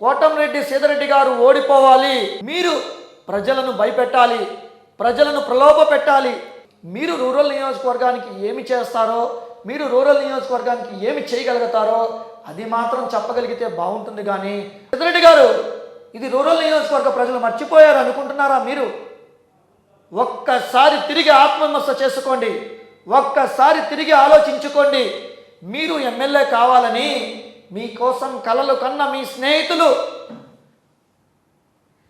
కోటంరెడ్డి సీతారెడ్డి గారు ఓడిపోవాలి. మీరు ప్రజలను భయపెట్టాలి. ప్రజలను ప్రలోభ పెట్టాలి. మీరు రూరల్ నియోజకవర్గానికి ఏమి చేస్తారో మీరు రూరల్ నియోజకవర్గానికి ఏమి చేయగలుగుతారో అది మాత్రం చెప్పగలిగితే బాగుంటుంది కానీ సీతారెడ్డి గారు ఇది రూరల్ నియోజకవర్గ ప్రజలు మర్చిపోయారు అనుకుంటున్నారా మీరు? ఒక్కసారి తిరిగి ఆత్మవిమర్శ చేసుకోండి. ఒక్కసారి తిరిగి ఆలోచించుకోండి. మీరు ఎమ్మెల్యే కావాలని మీకోసం కలలు కన్న మీ స్నేహితులు.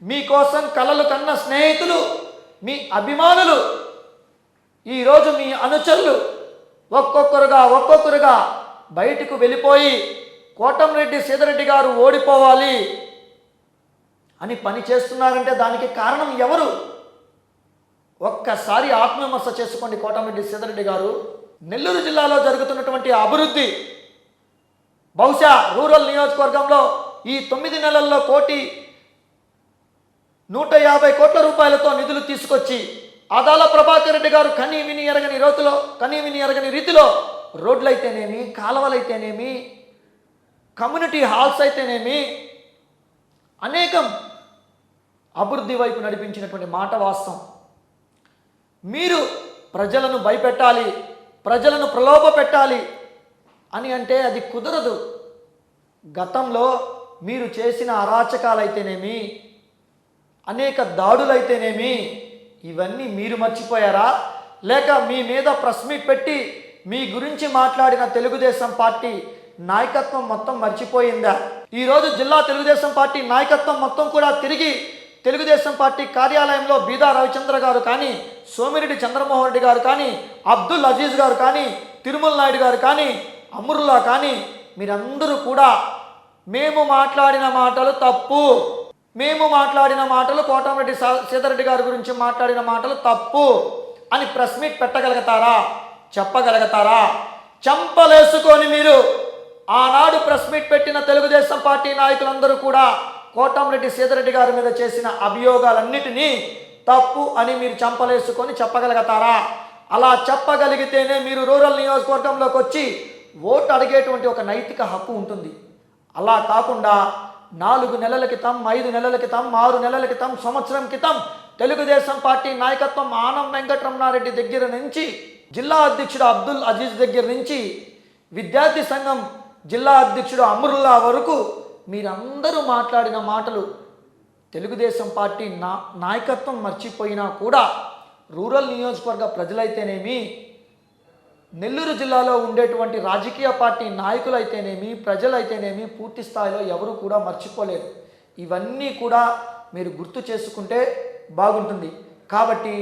మీకోసం కలలు కన్న స్నేహితులు మీ అభిమానులు ఈరోజు మీ అనుచరులు ఒక్కొక్కరుగా ఒక్కొక్కరుగా బయటకు వెళ్ళిపోయి కోటంరెడ్డి సీదరెడ్డి గారు ఓడిపోవాలి అని పని చేస్తున్నారంటే దానికి కారణం ఎవరు? ఒక్కసారి ఆత్మవిమర్శ చేసుకోండి కోటంరెడ్డి సీదరెడ్డి గారు. నెల్లూరు జిల్లాలో జరుగుతున్నటువంటి అభివృద్ధి బహుశా రూరల్ నియోజకవర్గంలో ఈ తొమ్మిది నెలల్లో కోటి నూట యాభై కోట్ల రూపాయలతో నిధులు తీసుకొచ్చి అదాల ప్రభాకర్ రెడ్డి గారు కనీ విని ఎరగని రోతులో కనీ విని ఎరగని రీతిలో రోడ్లైతేనేమి కాలువలైతేనేమి కమ్యూనిటీ హాల్స్ అయితేనేమి అనేకం అభివృద్ధి వైపు నడిపించినటువంటి మాట వాస్తవం. మీరు ప్రజలను భయపెట్టాలి ప్రజలను ప్రలోభ పెట్టాలి అని అంటే అది కుదరదు. గతంలో మీరు చేసిన అరాచకాలైతేనేమి అనేక దాడులైతేనేమి ఇవన్నీ మీరు మర్చిపోయారా? లేక మీ మీద ప్రెస్ మీట్ పెట్టి మీ గురించి మాట్లాడిన తెలుగుదేశం పార్టీ నాయకత్వం మొత్తం మర్చిపోయిందా? ఈరోజు జిల్లా తెలుగుదేశం పార్టీ నాయకత్వం మొత్తం కూడా తిరిగి తెలుగుదేశం పార్టీ కార్యాలయంలో బీదా రవిచంద్ర గారు కానీ సోమిరెడ్డి చంద్రమోహన్ రెడ్డి గారు కానీ అబ్దుల్ అజీజ్ గారు కానీ తిరుమల నాయుడు గారు కానీ అమరులా కానీ మీరందరూ కూడా మేము మాట్లాడిన మాటలు తప్పు. మేము మాట్లాడిన మాటలు కోటమిరెడ్డి సీతారెడ్డి గారి గురించి మాట్లాడిన మాటలు తప్పు అని ప్రెస్ మీట్ పెట్టగలుగుతారా? చెప్పగలుగుతారా? చంపలేసుకొని మీరు ఆనాడు ప్రెస్ మీట్ పెట్టిన తెలుగుదేశం పార్టీ నాయకులందరూ కూడా కోటంరెడ్డి సీతారెడ్డి గారి మీద చేసిన అభియోగాలన్నిటినీ తప్పు అని మీరు చంపలేసుకొని చెప్పగలుగుతారా? అలా చెప్పగలిగితేనే మీరు రూరల్ నియోజకవర్గంలోకి వచ్చి ఓటు అడిగేటువంటి ఒక నైతిక హక్కు ఉంటుంది. అలా కాకుండా నాలుగు నెలల క్రితం ఐదు నెలల క్రితం ఆరు నెలల క్రితం సంవత్సరం క్రితం తెలుగుదేశం పార్టీ నాయకత్వం ఆనం వెంకటరమణారెడ్డి దగ్గర నుంచి జిల్లా అధ్యక్షుడు అబ్దుల్ అజీజ్ దగ్గర నుంచి విద్యార్థి సంఘం జిల్లా అధ్యక్షుడు అమరుల్లా వరకు మీరందరూ మాట్లాడిన మాటలు తెలుగుదేశం పార్టీ నా నాయకత్వం మర్చిపోయినా కూడా రూరల్ నియోజకవర్గ ప్రజలైతేనేమి నెల్లూరు జిల్లాలో ఉండేటువంటి రాజకీయ పార్టీ నాయకులైతేనేమి ప్రజలైతేనేమి పూర్తి స్థాయిలో ఎవరు కూడా మర్చిపోలేరు ఇవన్నీ కూడా మీరు గుర్తు చేసుకుంటే బాగుంటుంది. కాబట్టి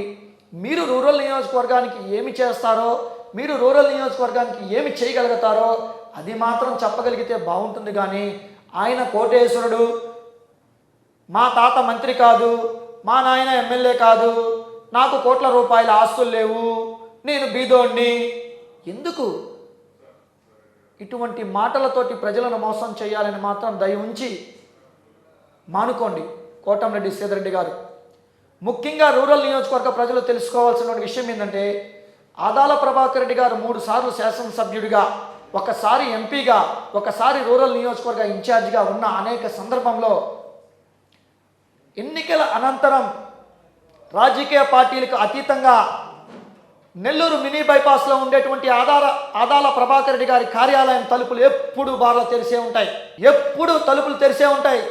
మీరు రూరల్ నియోజకవర్గానికి ఏమి చేస్తారో మీరు రూరల్ నియోజకవర్గానికి ఏమి చేయగలుగుతారో అది మాత్రం చెప్పగలిగితే బాగుంటుంది కానీ ఆయన కోటేశ్వరుడు మా తాత మంత్రి కాదు మా నాయన ఎమ్మెల్యే కాదు నాకు కోట్ల రూపాయల ఆస్తులు లేవు నేను బీదోణ్ణి ఎందుకు? ఇటువంటి మాటలతోటి ప్రజలను మోసం చేయాలని మాత్రం దయ ఉంచి మానుకోండి. కోటంరెడ్డి సీతారెడ్డి గారు. ముఖ్యంగా రూరల్ నియోజకవర్గ ప్రజలు తెలుసుకోవాల్సిన విషయం ఏంటంటే ఆదాల ప్రభాకర్ రెడ్డి గారు మూడు సార్లు శాసనసభ్యుడిగా ఒకసారి ఎంపీగా ఒకసారి రూరల్ నియోజకవర్గ ఇన్ఛార్జిగా ఉన్న అనేక సందర్భంలో ఎన్నికల అనంతరం రాజకీయ పార్టీలకు అతీతంగా నెల్లూరు మినీ బైపాస్లో ఉండేటువంటి ఆధార ఆదాల ప్రభాకర్ రెడ్డి గారి కార్యాలయం తలుపులు ఎప్పుడు బార్లు తెరిసే ఉంటాయి. ఎప్పుడు తలుపులు తెరిసే ఉంటాయి.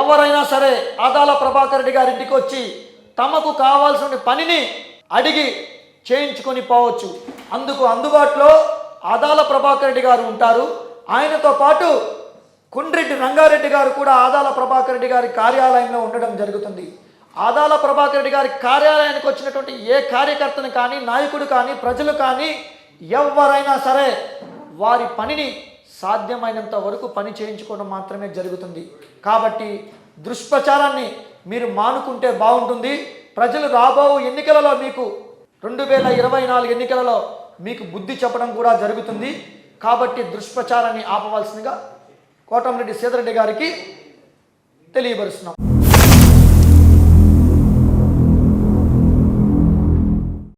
ఎవరైనా సరే ఆదాల ప్రభాకర్ రెడ్డి గారి ఇంటికి వచ్చి తమకు కావాల్సిన పనిని అడిగి చేయించుకొని పోవచ్చు. అందుకు అందుబాటులో ఆదాల ప్రభాకర్ రెడ్డి గారు ఉంటారు. ఆయనతో పాటు కుండ్రెడ్డి రంగారెడ్డి గారు కూడా ఆదాల ప్రభాకర్ రెడ్డి గారి కార్యాలయంలో ఉండడం జరుగుతుంది. ఆదాల ప్రభాకర్ రెడ్డి గారి కార్యాలయానికి వచ్చినటువంటి ఏ కార్యకర్తను కానీ నాయకుడు కానీ ప్రజలు కానీ ఎవరైనా సరే వారి పనిని సాధ్యమైనంత వరకు పని చేయించుకోవడం మాత్రమే జరుగుతుంది. కాబట్టి దుష్ప్రచారాన్ని మీరు మానుకుంటే బాగుంటుంది. ప్రజలు రాబో ఎన్నికలలో మీకు రెండు వేల ఇరవై నాలుగు ఎన్నికలలో మీకు బుద్ధి చెప్పడం కూడా జరుగుతుంది. కాబట్టి దుష్ప్రచారాన్ని ఆపవలసిందిగా కోటంరెడ్డి సీతారెడ్డి గారికి తెలియపరుస్తున్నాం.